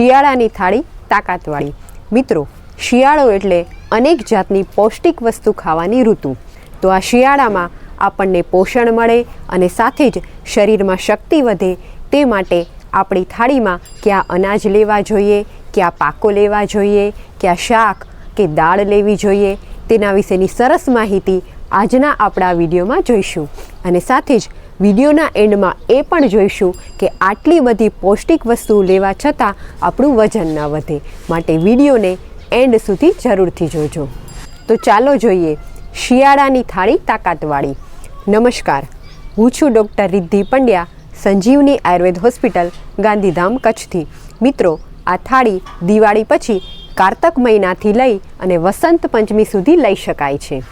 શિયાળાની થાળી તાકાતવાળી. મિત્રો, શિયાળો એટલે અનેક જાતની પૌષ્ટિક વસ્તુ ખાવાની ઋતુ. તો આ શિયાળામાં આપણને પોષણ મળે અને સાથે જ શરીરમાં શક્તિ વધે તે માટે આપણી થાળીમાં કયા અનાજ લેવા જોઈએ, કયા પાકો લેવા જોઈએ, કયા શાક કે દાળ લેવી જોઈએ તેના વિશેની સરસ માહિતી આજના આપણા વિડીયોમાં જોઈશું. અને સાથે જ વિડીયોના એન્ડમાં એ પણ જોઈશું કે આટલી બધી પૌષ્ટિક વસ્તુ લેવા છતાં આપણું વજન ન વધે. માટે વિડીયોને એન્ડ સુધી જરૂરથી જોજો. તો ચાલો જોઈએ શિયાળાની થાળી તાકાતવાળી. નમસ્કાર, હું છું ડૉક્ટર રિદ્ધિ પંડ્યા, સંજીવની આયુર્વેદ હોસ્પિટલ, ગાંધીધામ, કચ્છથી. મિત્રો, આ થાળી દિવાળી પછી કારતક મહિનાથી લઈ અને વસંત પંચમી સુધી લઈ શકાય છે.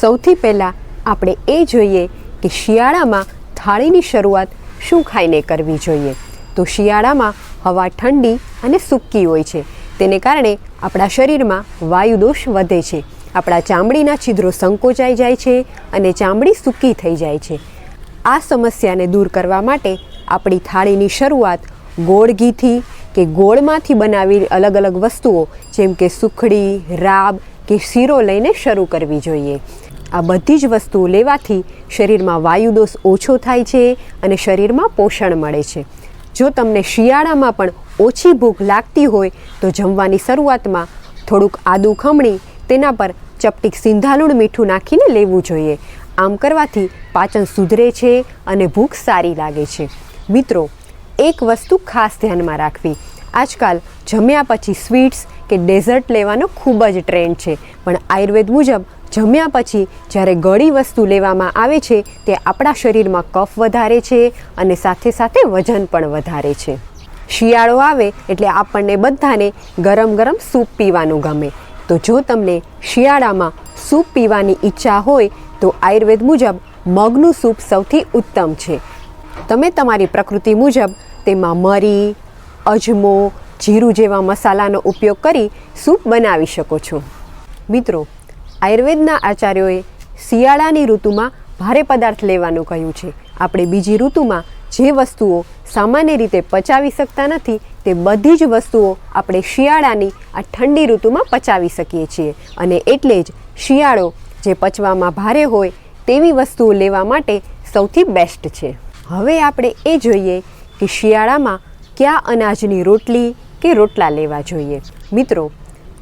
સૌથી પહેલાં આપણે એ જોઈએ કે શિયાળામાં થાળીની શરૂઆત શું ખાઈને કરવી જોઈએ? તો શિયાળામાં હવા ઠંડી અને સૂકી હોય છે. તેને કારણે આપણા શરીરમાં વાયુદોષ વધે છે. આપણા ચામડીના છિદ્રો સંકોચાઈ જાય છે અને ચામડી સૂકી થઈ જાય છે. આ સમસ્યાને દૂર કરવા માટે આપણી થાળીની શરૂઆત ગોળ ઘીથી કે ગોળમાંથી બનાવી અલગ અલગ વસ્તુઓ, જેમ કે સુખડી, રાબ કે શીરો લઈને શરૂ કરવી જોઈએ. આ બધી જ વસ્તુઓ લેવાથી શરીરમાં વાયુદોષ ઓછો થાય છે અને શરીરમાં પોષણ મળે છે. જો તમને શિયાળામાં પણ ઓછી ભૂખ લાગતી હોય, તો જમવાની શરૂઆતમાં થોડુંક આદું ખમણી, તેના પર ચપટીક સિંધાલુણ મીઠું નાખીને લેવું જોઈએ. આમ કરવાથી પાચન સુધરે છે અને ભૂખ સારી લાગે છે. મિત્રો, એક વસ્તુ ખાસ ધ્યાનમાં રાખવી. આજકાલ જમ્યા પછી સ્વીટ્સ કે ડેઝર્ટ લેવાનો ખૂબ જ ટ્રેન્ડ છે, પણ આયુર્વેદ મુજબ જમ્યા પછી જ્યારે ગળી વસ્તુ લેવામાં આવે છે, તે આપણા શરીરમાં કફ વધારે છે અને સાથે સાથે વજન પણ વધારે છે. શિયાળો આવે એટલે આપણને બધાને ગરમ ગરમ સૂપ પીવાનું ગમે. તો જો તમને શિયાળામાં સૂપ પીવાની ઈચ્છા હોય, તો આયુર્વેદ મુજબ મગનું સૂપ સૌથી ઉત્તમ છે. તમે તમારી પ્રકૃતિ મુજબ તેમાં મરી, અજમો, જીરું જેવા મસાલાનો ઉપયોગ કરી સૂપ બનાવી શકો છો. મિત્રો આયુર્વેદના આચાર્યોએ શિયાળાની ઋતુમાં ભારે પદાર્થ લેવાનું કહ્યું છે. આપણે બીજી ઋતુમાં જે વસ્તુઓ સામાન્ય રીતે પચાવી શકતા નથી, તે બધી જ વસ્તુઓ આપણે શિયાળાની આ ઠંડી ઋતુમાં પચાવી શકીએ છીએ. અને એટલે જ શિયાળો જે પચવામાં ભારે હોય તેવી વસ્તુઓ લેવા માટે સૌથી બેસ્ટ છે. હવે આપણે એ જોઈએ કે શિયાળામાં કયા અનાજની રોટલી કે રોટલા લેવા જોઈએ. મિત્રો,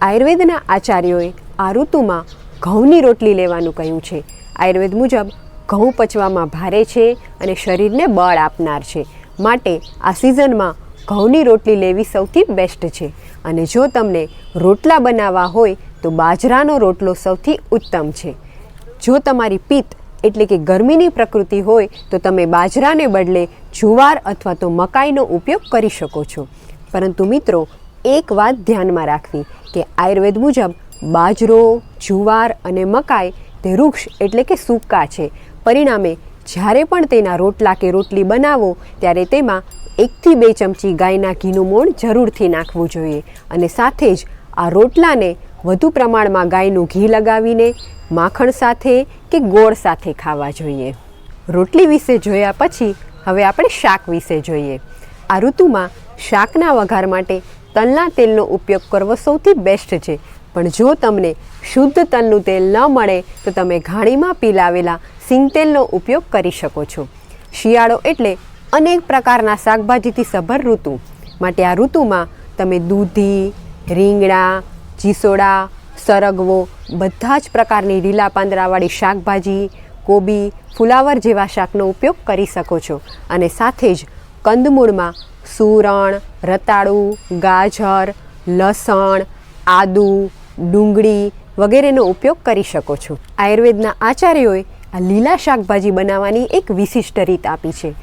આયુર્વેદના આચાર્યોએ આ ઋતુમાં ઘઉંની રોટલી લેવાનું કહ્યું છે. આયુર્વેદ મુજબ, ઘઉં પચવામાં ભારે છે અને શરીરને બળ આપનાર છે. માટે આ સિઝનમાં ઘઉંની રોટલી લેવી સૌથી બેસ્ટ છે. અને જો તમને રોટલા બનાવવા હોય, તો બાજરાનો રોટલો સૌથી ઉત્તમ છે. જો તમારી પિત્ત એટલે કે ગરમીની પ્રકૃતિ હોય, તો તમે બાજરાને બદલે જુવાર અથવા તો મકાઈનો ઉપયોગ કરી શકો છો. પરંતુ મિત્રો, એક વાત ધ્યાનમાં રાખવી કે આયુર્વેદ મુજબ બાજરો, જુવાર અને મકાઈ તે વૃક્ષ એટલે કે સૂકા છે. પરિણામે જ્યારે પણ તેના રોટલા કે રોટલી બનાવો, ત્યારે તેમાં એકથી બે ચમચી ગાયના ઘીનું મોણ જરૂરથી નાખવું જોઈએ અને સાથે જ આ રોટલાને વધુ પ્રમાણમાં ગાયનું ઘી લગાવીને માખણ સાથે કે ગોળ સાથે ખાવા જોઈએ. રોટલી વિશે જોયા પછી હવે આપણે શાક વિશે જોઈએ. આ ઋતુમાં શાકના વઘાર માટે તલના તેલનો ઉપયોગ કરવો સૌથી બેસ્ટ છે. પણ જો તમને શુદ્ધ તલનું તેલ ન મળે, તો તમે ઘાણીમાં પીલાવેલા સિંગતેલનો ઉપયોગ કરી શકો છો. શિયાળો એટલે અનેક પ્રકારના શાકભાજીથી સભર ઋતુ. માટે આ ઋતુમાં તમે દૂધી, રીંગણા, ચીસોડા, સરગવો, બધા જ પ્રકારની લીલા પાંદડાવાળી શાકભાજી, કોબી, ફુલાવર જેવા શાકનો ઉપયોગ કરી શકો છો. અને સાથે જ કંદમૂળમાં સૂરણ, રતાળું, ગાજર, લસણ, આદુ ડુંગળી વગેરેનો ઉપયોગ કરી શકો છો. આયુર્વેદના આચાર્યોએ આ લીલા શાકભાજી બનાવવાની એક વિશિષ્ટ રીત આપી છે.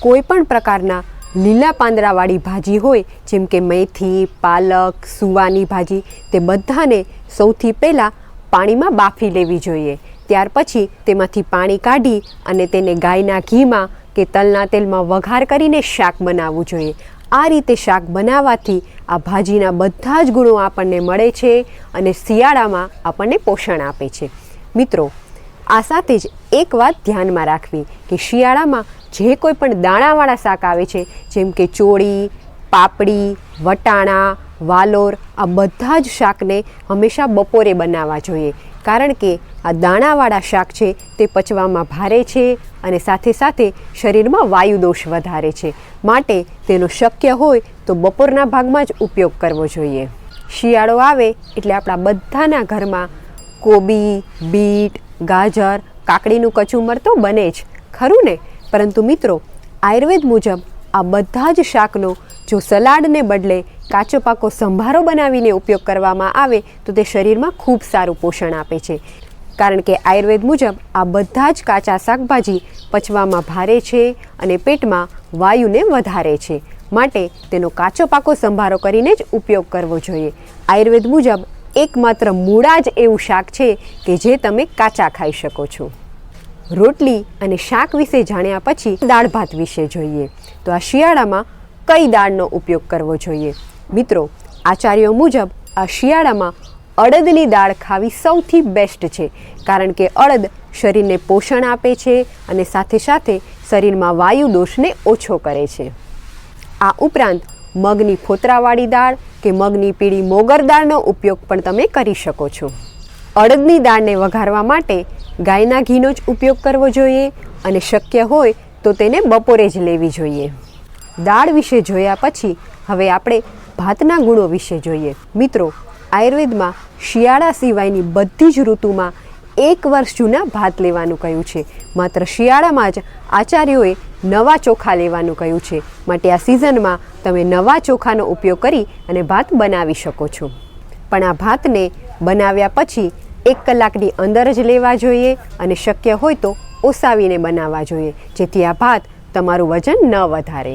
કોઈ પણ પ્રકારના લીલા પાંદડાવાળી ભાજી હોય, જેમ કે મેથી, પાલક, સુવાની ભાજી, તે બધાને સૌથી પહેલાં પાણીમાં બાફી લેવી જોઈએ. ત્યાર પછી તેમાંથી પાણી કાઢી અને તેને ગાયના ઘીમાં કે તલના તેલમાં વઘાર કરીને શાક બનાવવું જોઈએ. આ રીતે શાક બનાવવાથી આ ભાજીના બધા જ ગુણો આપણને મળે છે અને શિયાળામાં આપણને પોષણ આપે છે. મિત્રો, આ સાથે જ એક વાત ધ્યાનમાં રાખવી કે શિયાળામાં જે કોઈ પણ દાણાવાળા શાક આવે છે, જેમ કે ચોળી, પાપડી, વટાણા, વાલોર, આ બધા જ શાકને હંમેશા બપોરે બનાવવા જોઈએ. કારણ કે આ દાણાવાળા શાક છે તે પચવામાં ભારે છે અને સાથે સાથે શરીરમાં વાયુદોષ વધારે છે. માટે તેનો શક્ય હોય તો બપોરના ભાગમાં જ ઉપયોગ કરવો જોઈએ. શિયાળો આવે એટલે આપણા બધાના ઘરમાં કોબી, બીટ, ગાજર, કાકડીનું કચુંબર તો બને જ. ખરું ને? પરંતુ મિત્રો, આયુર્વેદ મુજબ આ બધા જ શાકનો જો સલાડને બદલે કાચો પાકો સંભારો બનાવીને ઉપયોગ કરવામાં આવે તો તે શરીરમાં ખૂબ સારું પોષણ આપે છે. કારણ કે આયુર્વેદ મુજબ આ બધા જ કાચા શાકભાજી પચવામાં ભારે છે અને પેટમાં વાયુને વધારે છે. માટે તેનો કાચો પાકો સંભારો કરીને જ ઉપયોગ કરવો જોઈએ. આયુર્વેદ મુજબ એકમાત્ર મૂળા જ એવું શાક છે કે જે તમે કાચા ખાઈ શકો છો. રોટલી અને શાક વિશે જાણ્યા પછી દાળ ભાત વિશે જોઈએ. તો આ શિયાળામાં કઈ દાળનો ઉપયોગ કરવો જોઈએ? મિત્રો, આચાર્યો મુજબ આ શિયાળામાં અડદની દાળ ખાવી સૌથી બેસ્ટ છે, કારણ કે અડદ શરીરને પોષણ આપે છે અને સાથે સાથે શરીરમાં વાયુ દોષને ઓછો કરે છે. આ ઉપરાંત મગની ફોતરાવાળી દાળ કે મગની પીળી મોગર દાળનો ઉપયોગ પણ તમે કરી શકો છો. અડદની દાળને વઘારવા માટે ગાયના ઘીનો જ ઉપયોગ કરવો જોઈએ અને શક્ય હોય તો તેને બપોરે જ લેવી જોઈએ. દાળ વિશે જોયા પછી હવે આપણે ભાતના ગુણો વિશે જોઈએ. મિત્રો, આયુર્વેદમાં શિયાળા સિવાયની બધી જ ઋતુમાં એક વર્ષ જૂના ભાત લેવાનું કહ્યું છે. માત્ર શિયાળામાં જ આચાર્યોએ નવા ચોખા લેવાનું કહ્યું છે. માટે આ સિઝનમાં તમે નવા ચોખાનો ઉપયોગ કરી અને ભાત બનાવી શકો છો. પણ આ ભાતને બનાવ્યા પછી એક કલાકની અંદર જ લેવા જોઈએ અને શક્ય હોય તો ઓસાવીને બનાવવા જોઈએ, જેથી આ ભાત તમારું વજન ન વધારે.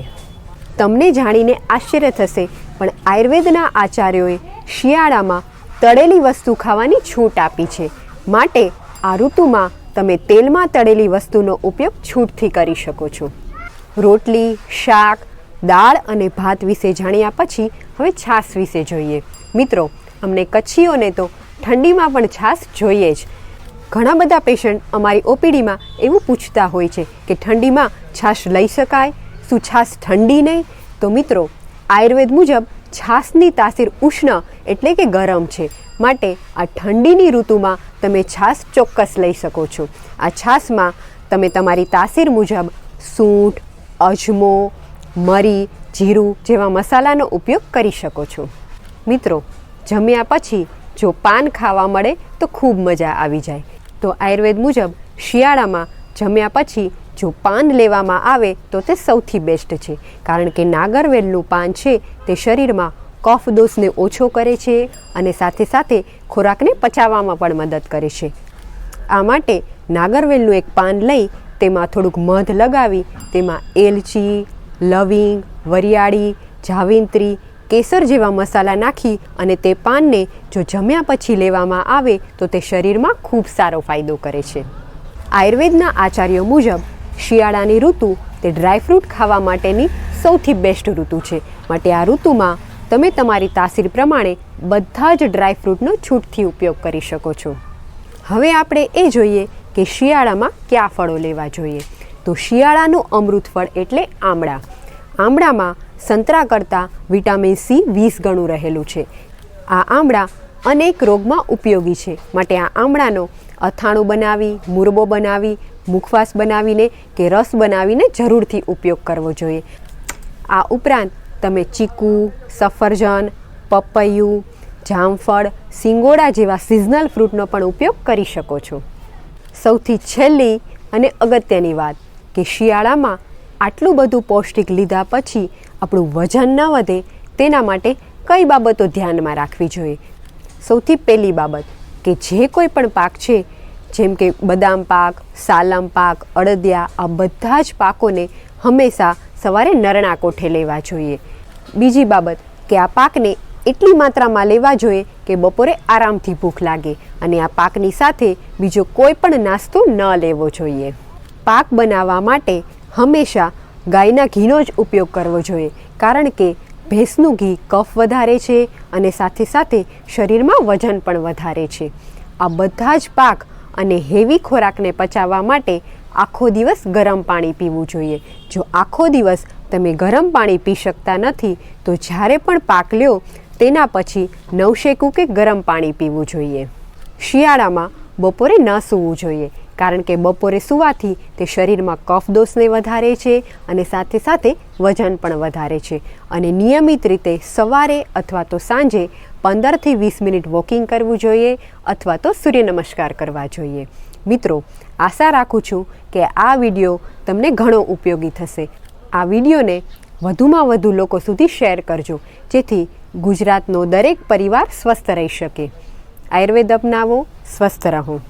તમને જાણીને આશ્ચર્ય થશે, પણ આયુર્વેદના આચાર્યોએ શિયાળામાં તળેલી વસ્તુ ખાવાની છૂટ આપી છે. માટે આ ઋતુમાં તમે તેલમાં તળેલી વસ્તુનો ઉપયોગ છૂટથી કરી શકો છો. રોટલી, શાક, દાળ અને ભાત વિશે જાણ્યા પછી હવે છાશ વિશે જોઈએ. મિત્રો, અમને કચ્છીઓને તો ઠંડીમાં પણ છાશ જોઈએ જ. ઘણા બધા પેશન્ટ અમારી ઓપીડીમાં એવું પૂછતા હોય છે કે ઠંડીમાં છાશ લઈ શકાય? શું છાશ ઠંડી નહીં? તો મિત્રો, આયુર્વેદ મુજબ છાશની તાસીર ઉષ્ણ એટલે કે ગરમ છે. માટે આ ઠંડીની ઋતુમાં તમે છાશ ચોક્કસ લઈ શકો છો. આ છાશમાં તમે તમારી તાસીર મુજબ સૂંઠ, અજમો, મરી, જીરું જેવા મસાલાનો ઉપયોગ કરી શકો છો. મિત્રો, જમ્યા પછી જો પાન ખાવા મળે તો ખૂબ મજા આવી જાય. તો આયુર્વેદ મુજબ શિયાળામાં જમ્યા પછી જો પાન લેવામાં આવે તો તે સૌથી બેસ્ટ છે, કારણ કે નાગરવેલનું પાન છે તે શરીરમાં કફ દોષને ઓછો કરે છે અને સાથે સાથે ખોરાકને પચાવવામાં પણ મદદ કરે છે. આ માટે નાગરવેલનું એક પાન લઈ તેમાં થોડુંક મધ લગાવી, તેમાં એલચી, લવિંગ, વરિયાળી, જાવિંત્રી, કેસર જેવા મસાલા નાખી અને તે પાનને જો જમ્યા પછી લેવામાં આવે તો તે શરીરમાં ખૂબ સારો ફાયદો કરે છે. આયુર્વેદના આચાર્યો મુજબ શિયાળાની ઋતુ તે ડ્રાયફ્રૂટ ખાવા માટેની સૌથી બેસ્ટ ઋતુ છે. માટે આ ઋતુમાં તમે તમારી તાસીર પ્રમાણે બધા જ ડ્રાયફ્રૂટનો છૂટથી ઉપયોગ કરી શકો છો. હવે આપણે એ જોઈએ કે શિયાળામાં કયા ફળો લેવા જોઈએ. તો શિયાળાનું અમૃત ફળ એટલે આમળા. આમળામાં સંતરા કરતાં વિટામિન સી વીસ ગણું રહેલું છે. આ આમળા અનેક રોગમાં ઉપયોગી છે. માટે આ આમળાનો અથાણું બનાવી, મુરબો બનાવી મુખવાસ બનાવીને કે રસ બનાવીને જરૂરથી ઉપયોગ કરવો જોઈએ. આ ઉપરાંત તમે ચીકુ, સફરજન, પપૈયું, જામફળ, સિંગોડા જેવા સિઝનલ ફ્રૂટનો પણ ઉપયોગ કરી શકો છો. સૌથી છેલ્લી અને અગત્યની વાત કે શિયાળામાં આટલું બધું પૌષ્ટિક લીધા પછી આપણું વજન ન વધે તેના માટે કઈ બાબતો ધ્યાનમાં રાખવી જોઈએ? સૌથી પહેલી બાબત કે જે કોઈ પણ પાક છે જેમ કે બદામ પાક, સાલમ પાક, અડદિયા, આ બધા જ પાકોને હંમેશા સવારે નરણા કોઠે લેવા જોઈએ. બીજી બાબત કે આ પાકને એટલી માત્રામાં લેવા જોઈએ કે બપોરે આરામથી ભૂખ લાગે અને આ પાકની સાથે બીજો કોઈ પણ નાસ્તો ન લેવો જોઈએ. પાક બનાવવા માટે હંમેશા ગાયના ઘીનો જ ઉપયોગ કરવો જોઈએ, કારણ કે ભેંસનું ઘી કફ વધારે છે અને સાથે સાથે શરીરમાં વજન પણ વધારે છે. આ બધા જ પાક અને હેવી ખોરાકને પચાવવા માટે આખો દિવસ ગરમ પાણી પીવું જોઈએ. જો આખો દિવસ તમે ગરમ પાણી પી શકતા નથી, તો જ્યારે પણ પાક લ્યો, તેના પછી નવશેકું કે ગરમ પાણી પીવું જોઈએ. શિયાળામાં બપોરે ન સૂવું જોઈએ. કારણ કે બપોરે સૂવાથી તે શરીરમાં કફ દોષને વધારે છે અને સાથે સાથે વજન પણ વધારે છે. અને નિયમિત રીતે સવારે અથવા તો સાંજે પંદરથી વીસ મિનિટ વોકિંગ કરવું જોઈએ અથવા તો સૂર્ય નમસ્કાર કરવા જોઈએ. મિત્રો, આશા રાખું છું કે આ વીડિયો તમને ઘણો ઉપયોગી થશે. આ વિડીયોને વધુમાં વધુ લોકો સુધી શેર કરજો, જેથી ગુજરાતનો દરેક પરિવાર સ્વસ્થ રહી શકે. આયુર્વેદ અપનાવો, સ્વસ્થ રહો.